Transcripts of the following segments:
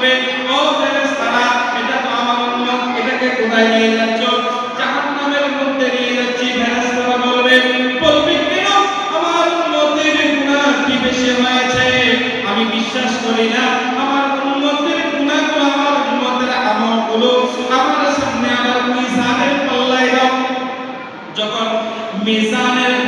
করবে আমি বিশ্বাস করি না। আমার উন্মতের গুণাগুলো আমার উন্মতের আমার সামনে আমার মিজানের পাল্লায় যখন মিজানের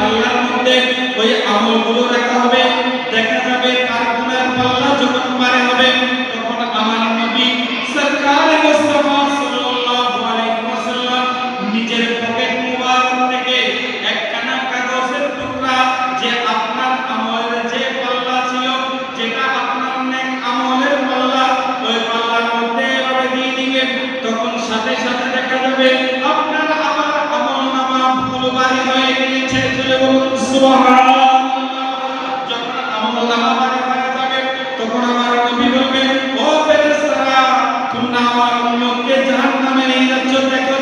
সাথে সাথে দেখা যাবে, আপনার আমার আমল নামা ভুল বাড়ি হয়ে গিয়েছে, চলে বলুন তখন আমার নবী বলবে ও ফেরেশতারা, তোমরা আমার উম্মতকে জাহান্নামে নিয়ে যাচ্ছ, দেখো